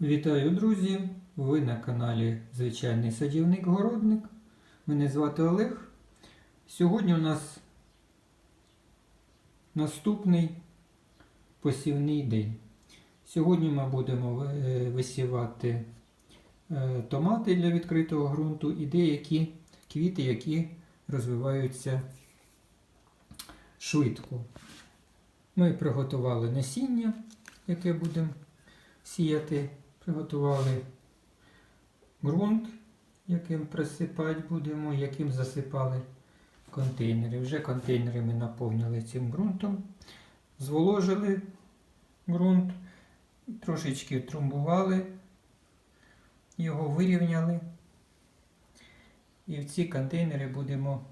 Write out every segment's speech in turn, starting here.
Вітаю, друзі! Ви на каналі Звичайний садівник-городник. Мене звати Олег. Сьогодні у нас наступний посівний день. Сьогодні ми будемо висівати е, томати для відкритого ґрунту і деякі квіти, які розвиваються швидко. Ми приготували насіння, яке будемо сіяти. Приготували ґрунт, яким присипати будемо, яким засипали контейнери. Вже контейнери ми наповнили цим ґрунтом, зволожили ґрунт, трошечки трамбували, його вирівняли. І в ці контейнери будемо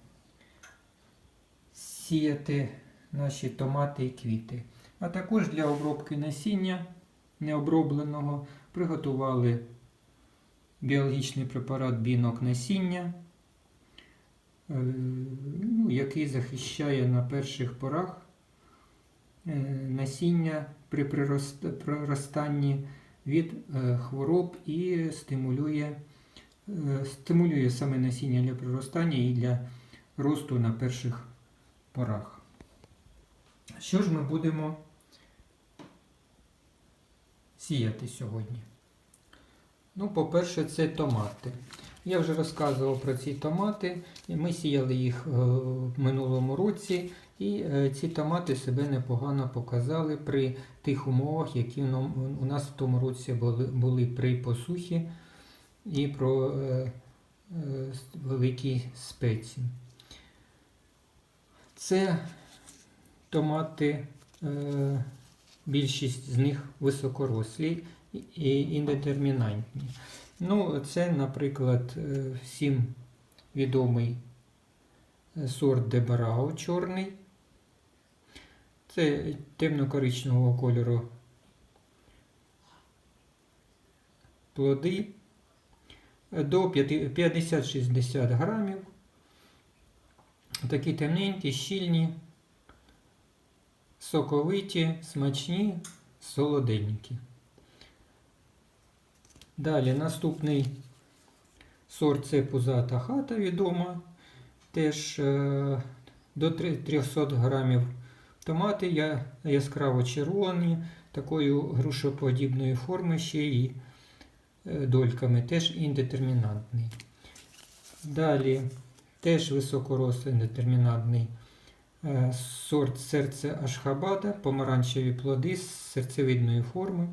сіяти наші томати і квіти. А також для обробки насіння необробленого приготували біологічний препарат бінок насіння, е, ну, який захищає на перших порах е, насіння при проростанні від е, хвороб і стимулює, стимулює саме насіння для приростання і для росту на перших порах. Що ж ми будемо сіяти сьогодні? Ну, по-перше, це томати. Я вже розказував про ці томати. Ми сіяли їх е, в минулому році, і е, ці томати себе непогано показали при тих умовах, які у нас в тому році були, були при посухі і про е, великій спеці. Це томати, більшість з них високорослі і індетермінантні. Ну, це, наприклад, е, всім відомий е, сорт Дебарао чорний. Це темно-коричневого кольору плоди до 50-60 грамів. Такі темненькі, щільні, соковиті, смачні, солоденькі. Далі наступний сорт це пузата хата відома. Теж е, до 300 грамів томати я яскраво червоні, такою грушоподібної форми ще і е, дольками, теж індетермінантний. Далі теж високорослий індетермінантний сорт серце Ашхабада, помаранчеві плоди з серцевидної форми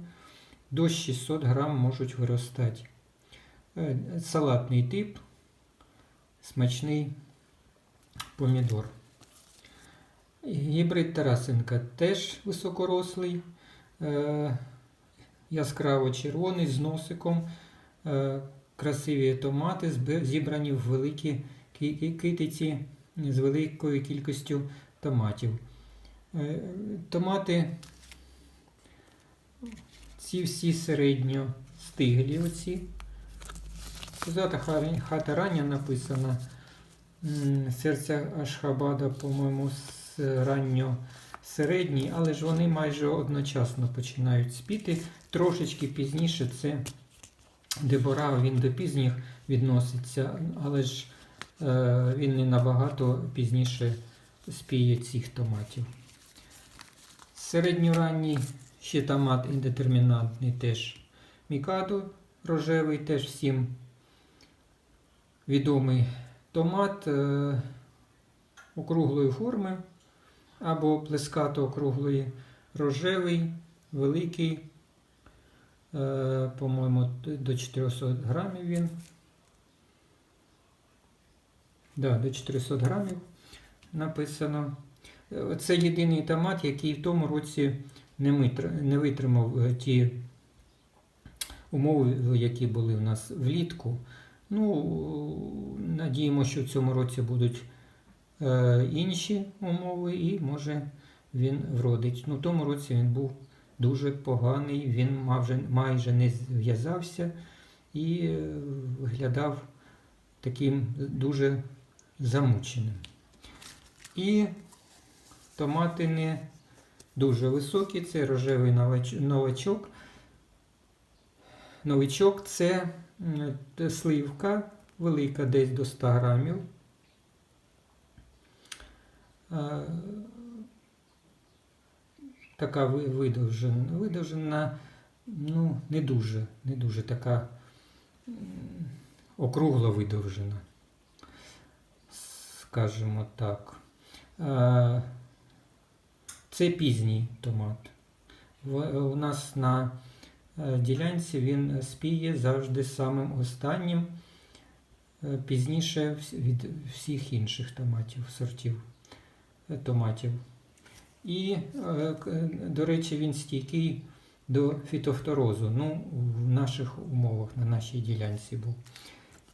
до 600 грам можуть виростати. Е, Салатний тип, смачний помідор. Гібрид Тарасенка теж високорослий, е, яскраво червоний з носиком, е, красиві томати, зібрані в великі ки- ки- китиці з великою кількістю томатів. Е, Томати ці всі середньо стиглі оці. Кузата ха- хата рання написана. Серця Ашхабада, по-моєму, ранньо середній, але ж вони майже одночасно починають спіти. Трошечки пізніше це Дебора, він до пізніх відноситься, але ж він не набагато пізніше спіє цих томатів. Середньоранній ще томат індетермінантний теж мікадо рожевий, теж всім відомий томат е, округлої форми або плескато округлої, рожевий, великий, е, по-моєму, до 400 грамів він. Да, до 400 грамів написано. Е, Це єдиний томат, який в тому році не, витримав е, ті умови, які були в нас влітку. Ну, надіємо, що в цьому році будуть е, інші умови, і може він вродить. Ну, в тому році він був дуже поганий, він майже, майже не зв'язався і е, виглядав таким дуже замученим. І томати не дуже високі, це рожевий новачок. новичок це сливка велика, десь до 100 грамів. Е, Така видовжена, видовжена, ну, не дуже, не дуже така м, округла видовжена, скажімо так. Е, Це пізній томат. У нас на е, ділянці він спіє завжди самим останнім, е, пізніше від всіх інших томатів, сортів томатів. І, до речі, він стійкий до фітофторозу. Ну, в наших умовах, на нашій ділянці був.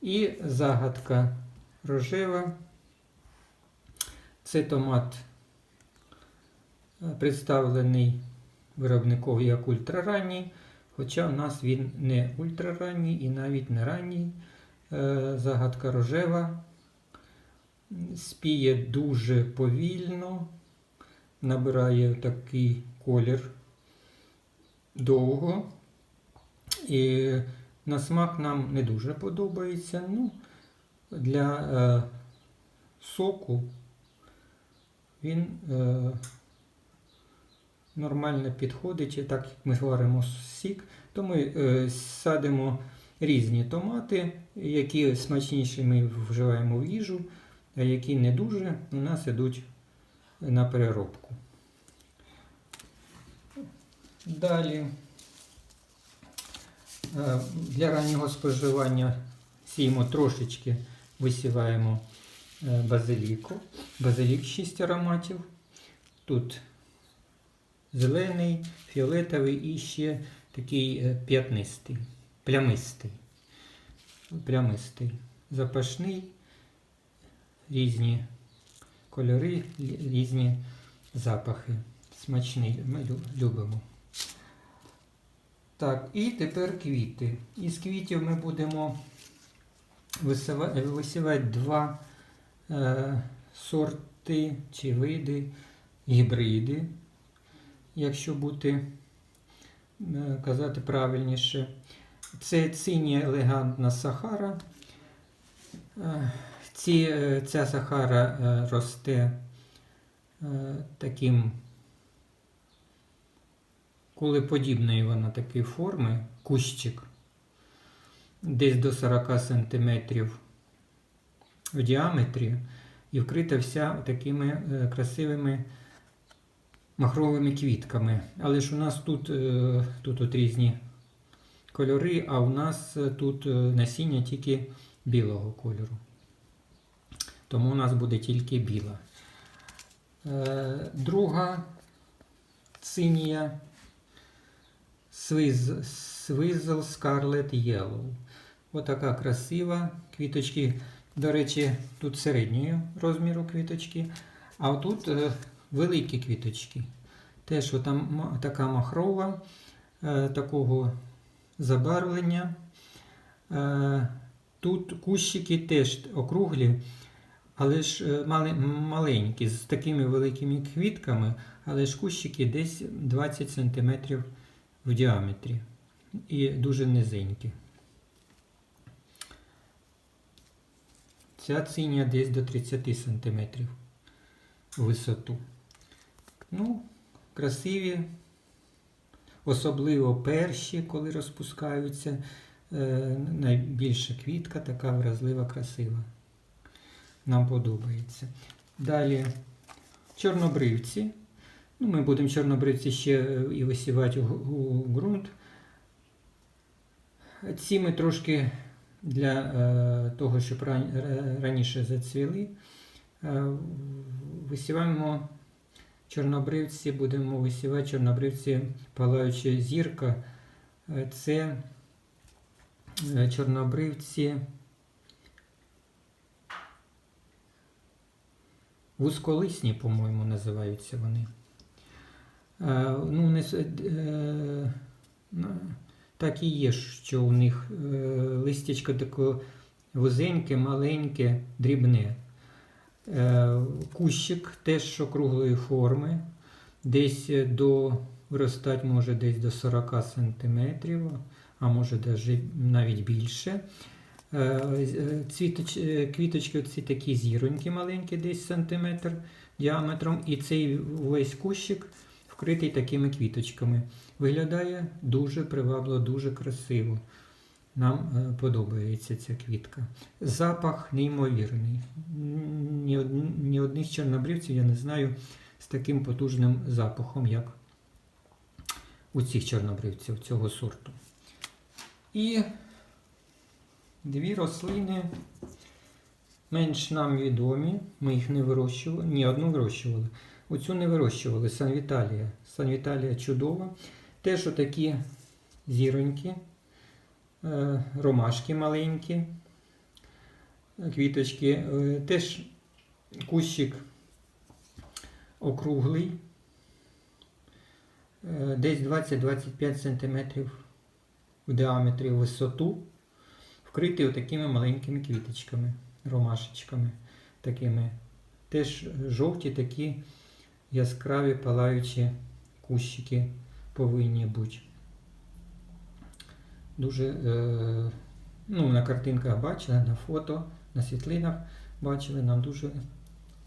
І загадка рожева. Це томат е, представлений виробникові як ультраранній, хоча в нас він не ультраранній і навіть не ранній. Е, Загадка рожева спіє дуже повільно, набирає такий колір довго. І на смак нам не дуже подобається. Ну, для е, соку він е, нормально підходить, і так як ми варимо сік, то ми е, садимо різні томати, які смачніші ми вживаємо в їжу, а які не дуже, у нас йдуть на переробку. Далі е, для раннього споживання сіємо трошечки висіваємо базиліку. Базилік 6 ароматів. Тут зелений, фіолетовий і ще такий е, п'ятнистий, плямистий. Плямистий. Запашний, різні кольори, різні запахи. Смачний, ми любимо. Так, і тепер квіти. Із квітів ми будемо висівати два е, сорти чи види, гібриди, якщо бути е, казати правильніше. Це синя елегантна сахара. Е, Ці, е, ця сахара е, росте е, таким кулеподібної вона такої форми, кущик, десь до 40 см в діаметрі і вкрита вся такими е, красивими махровими квітками. Але ж у нас тут, е, тут от різні кольори, а у нас е, тут насіння тільки білого кольору. Тому у нас буде тільки біла. Друга синія Swiss- Swizzle Scarlet Yellow. Отака красива. Квіточки, до речі, тут середнього розміру квіточки, а отут е, великі квіточки. Теж там така махрова, е, такого забарвлення. Е, тут кущики теж округлі, але ж маленькі, з такими великими квітками, але ж кущики десь 20 см в діаметрі і дуже низенькі. Ця циня десь до 30 см в висоту. Ну, красиві, особливо перші, коли розпускаються. Е, найбільша квітка, така вразлива, красива. Нам подобається. Далі чорнобривці. Ну, ми будемо чорнобривці ще е, і висівати у, у ґрунт. Ці ми трошки для е, того, щоб раніше зацвіли, е, висіваємо чорнобривці, будемо висівати чорнобривці палаюча зірка. Е, Це е, чорнобривці вузьколисні, по-моєму, називаються вони. Е, ну, не, е, так і є, що у них е, листячко таке вузеньке, маленьке, дрібне. Е, кущик теж округлої форми, десь до виростати може десь до 40 см, а може навіть більше. Е, е, Цвіточ, е, квіточки оці такі зіронькі маленькі, десь сантиметр діаметром, і цей весь кущик вкритий такими квіточками. Виглядає дуже привабливо, дуже красиво. Нам е, подобається ця квітка. Запах неймовірний. Ні, ні одних чорнобривців я не знаю з таким потужним запахом, як у цих чорнобривців цього сорту. І дві рослини менш нам відомі. Ми їх не вирощували. Ні, одну вирощували. Оцю не вирощували. Санвіталія. Санвіталія чудова. Теж отакі зіроньки, е, ромашки маленькі, квіточки. Е, Теж кущик округлий, е, десь 20-25 см в діаметрі в висоту, вкритий отакими маленькими квіточками, ромашечками такими. Теж жовті такі яскраві палаючі кущики повинні бути. Дуже, е, ну, на картинках бачили, на фото, на світлинах бачили, нам дуже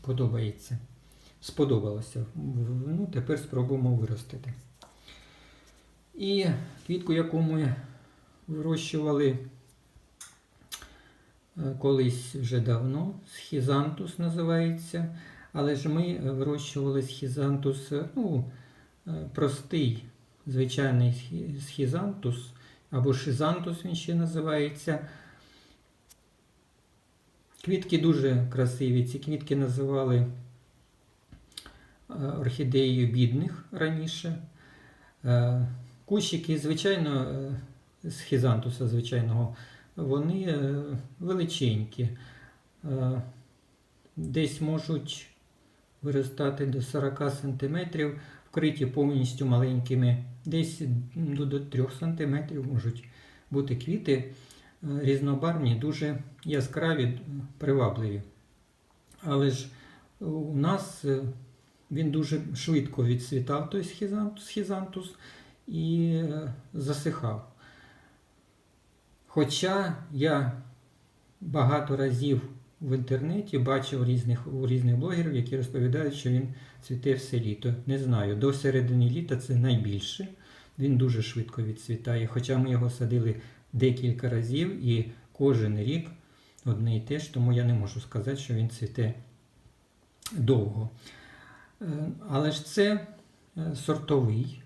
подобається. Сподобалося. Ну, тепер спробуємо виростити. І квітку, яку ми вирощували е, колись вже давно, схізантус називається. Але ж ми вирощували схізантус, е, ну, простий, звичайний схізантус, або шизантус він ще називається. Квітки дуже красиві. Ці квітки називали е, орхідеєю бідних раніше. Е, Кущики, звичайно, е, з звичайного, вони величенькі. Десь можуть виростати до 40 см, вкриті повністю маленькими, десь до, до 3 см можуть бути квіти е, різнобарвні, дуже яскраві, е, привабливі. Але ж у нас е, він дуже швидко відцвітав, той схізантус, і е, засихав. Хоча я багато разів в інтернеті бачив різних, різних блогерів, які розповідають, що він цвіте все літо. Не знаю, до середини літа це найбільше. Він дуже швидко відцвітає. Хоча ми його садили декілька разів і кожен рік одне і те ж, тому я не можу сказати, що він цвіте довго. Е, Але ж це е, сортовий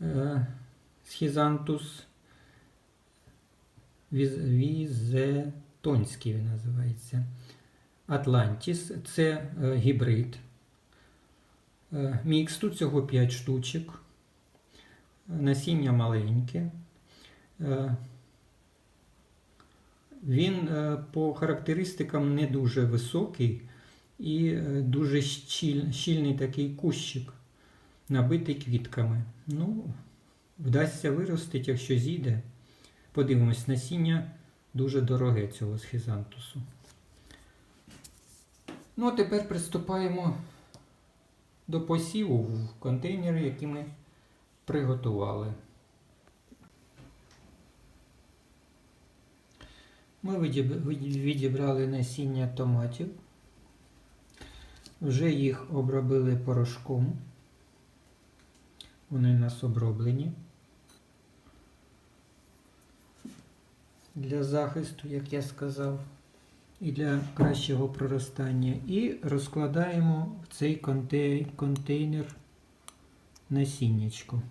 е, схізантус віз- візетонський він називається. Атлантіс це е, гібрид. Е, Мікс тут всього 5 штучок. Насіння маленьке. Е, Він по характеристикам не дуже високий і дуже щіль- щільний такий кущик, набитий квітками. Ну, вдасться виростити, якщо зійде. Подивимось, насіння дуже дороге цього схизантусу. Ну, а тепер приступаємо до посіву в контейнери, які ми приготували. Ми відібрали насіння томатів. Вже їх обробили порошком. Вони у нас оброблені. Для захисту, як я сказав, і для кращого проростання. І розкладаємо в цей контейнер насіннячко.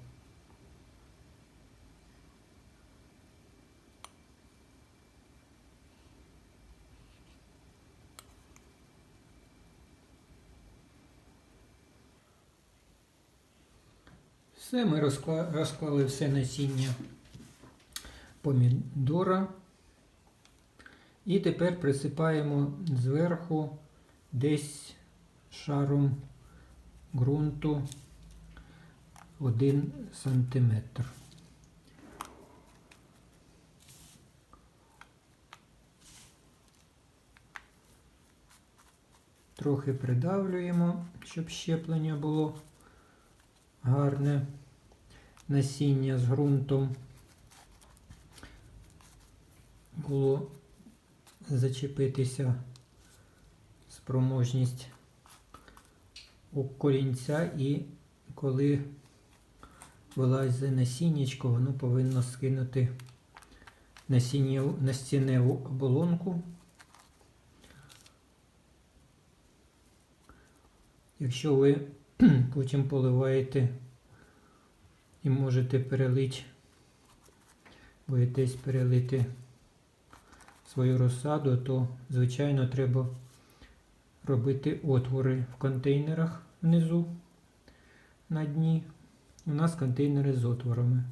Все, ми розкла- розклали все насіння помідора. І тепер присипаємо зверху десь шаром ґрунту 1 сантиметр. Трохи придавлюємо, щоб щеплення було гарне насіння з ґрунтом. Було зачепитися спроможність у корінця і коли вилазить насіннячко, воно повинно скинути настінневу оболонку. Якщо ви потім поливаєте і можете перелити, боїтесь перелити свою розсаду, то звичайно треба робити отвори в контейнерах внизу на дні. У нас контейнери з отворами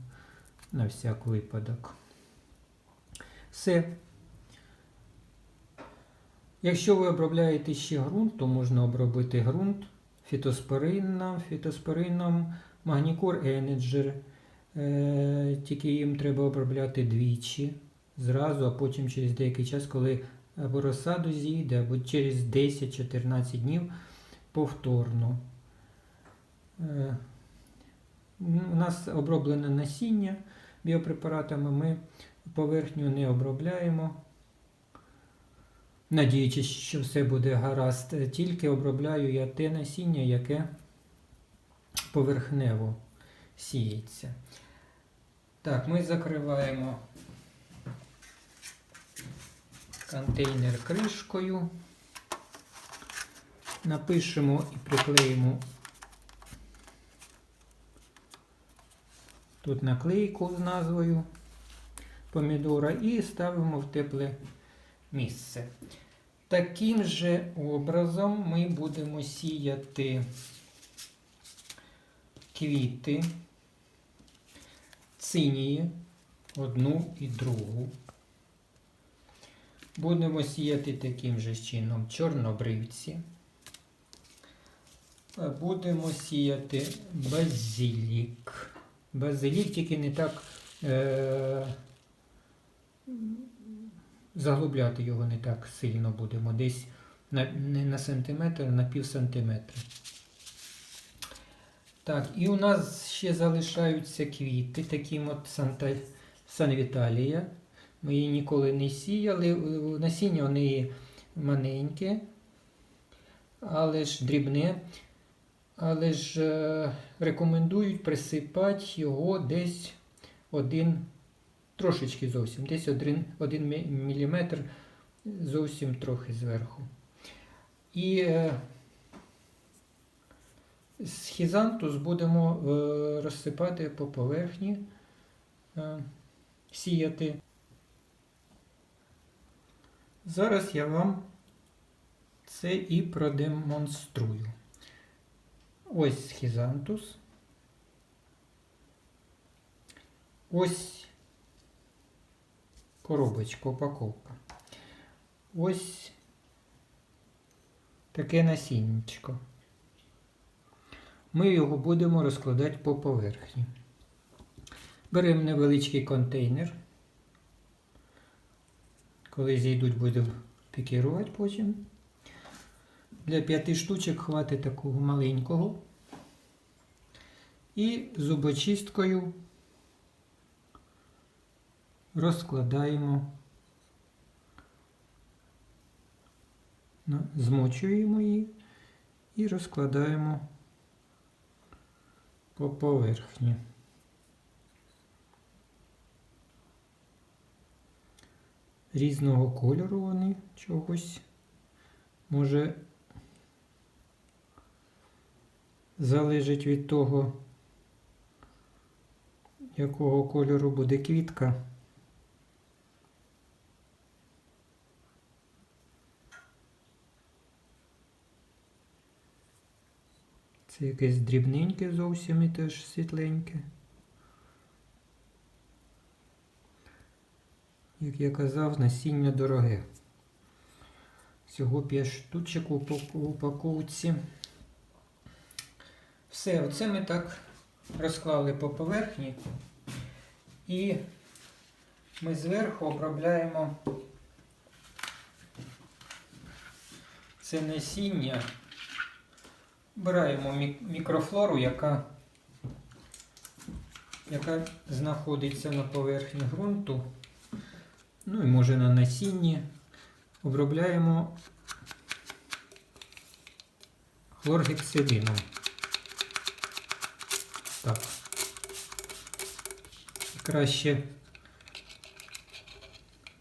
на всяк випадок. Все. Якщо ви обробляєте ще ґрунт, то можна обробити ґрунт фітоспорином, фітоспорином, Магнікор Енеджер. Е, тільки їм треба обробляти двічі зразу, а потім через деякий час, коли або розсаду зійде, або через 10-14 днів повторно. Е, у нас оброблене насіння біопрепаратами, ми поверхню не обробляємо. Надіючись, що все буде гаразд, Е, тільки обробляю я те насіння, яке поверхнево сіється. Так, ми закриваємо контейнер кришкою. Напишемо і приклеїмо тут наклейку з назвою помідора і ставимо в тепле місце. Таким же образом ми будемо сіяти квіти цинії, одну і другу. Будемо сіяти таким же чином чорнобривці. Е, Будемо сіяти базилік. Базилік тільки не так е, заглубляти його не так сильно будемо. Десь на, не на сантиметр, а на пів сантиметра. Так, і у нас ще залишаються квіти, таким от Санта, Санвіталія. Ми її ніколи не сіяли. Е, Насіння у неї маленьке, але ж дрібне. Але ж е, рекомендують присипати його десь один, трошечки зовсім, десь один, один міліметр зовсім трохи зверху. І е, схізантус будемо е, розсипати по поверхні, е, сіяти. Зараз я вам це і продемонструю. Ось схізантус. Ось коробочка, упаковка. Ось таке насіннячко. Ми його будемо розкладати по поверхні. Беремо невеличкий контейнер. Коли зійдуть, будемо пікірувати потім. Для п'яти штучок хватить такого маленького. І зубочисткою розкладаємо, змочуємо її і розкладаємо по поверхні. Різного кольору вони чогось. Може залежить від того, якого кольору буде квітка. Це якесь дрібненьке зовсім і теж світленьке. Як я казав, насіння дороге. Всього 5 штучок у упаковці. Все, оце ми так розклали по поверхні. І ми зверху обробляємо це насіння. Вбираємо мікрофлору, яка яка знаходиться на поверхні ґрунту, ну і може на насінні, обробляємо хлоргексидином. Так. Краще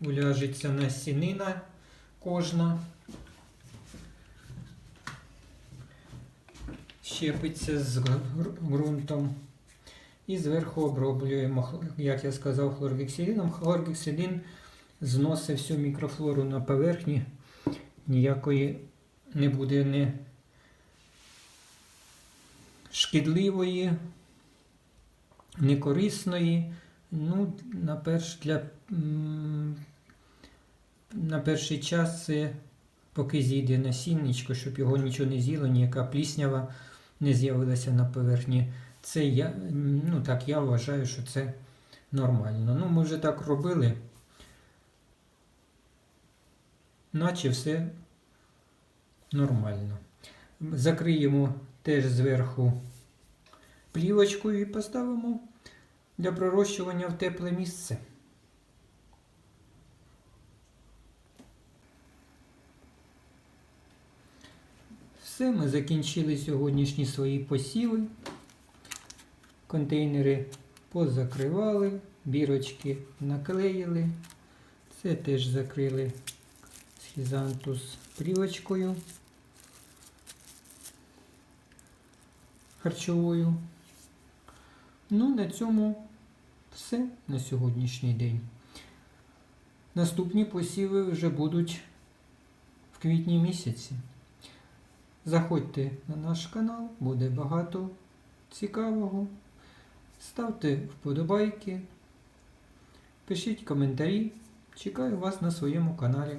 уляжеться насінина кожна. Щепиться з ґрунтом. І зверху оброблюємо, як я сказав, хлоргексидином. Хлоргексидин зносить всю мікрофлору на поверхні. Ніякої не буде не шкідливої, некорисної. Ну, на, перш, для, на перший час це поки зійде насінничко, щоб його нічого не з'їло, ніяка пліснява не з'явилася на поверхні. Це я, ну так, я вважаю, що це нормально. Ну, ми вже так робили. Наче все нормально. Закриємо теж зверху плівочкою і поставимо для пророщування в тепле місце. Все, ми закінчили сьогоднішні свої посіви. Контейнери позакривали, бірочки наклеїли. Це теж закрили схізантус плівочкою харчовою. Ну, на цьому все на сьогоднішній день. Наступні посіви вже будуть в квітні місяці. Заходьте на наш канал, буде багато цікавого. Ставте вподобайки, пишіть коментарі. Чекаю вас на своєму каналі.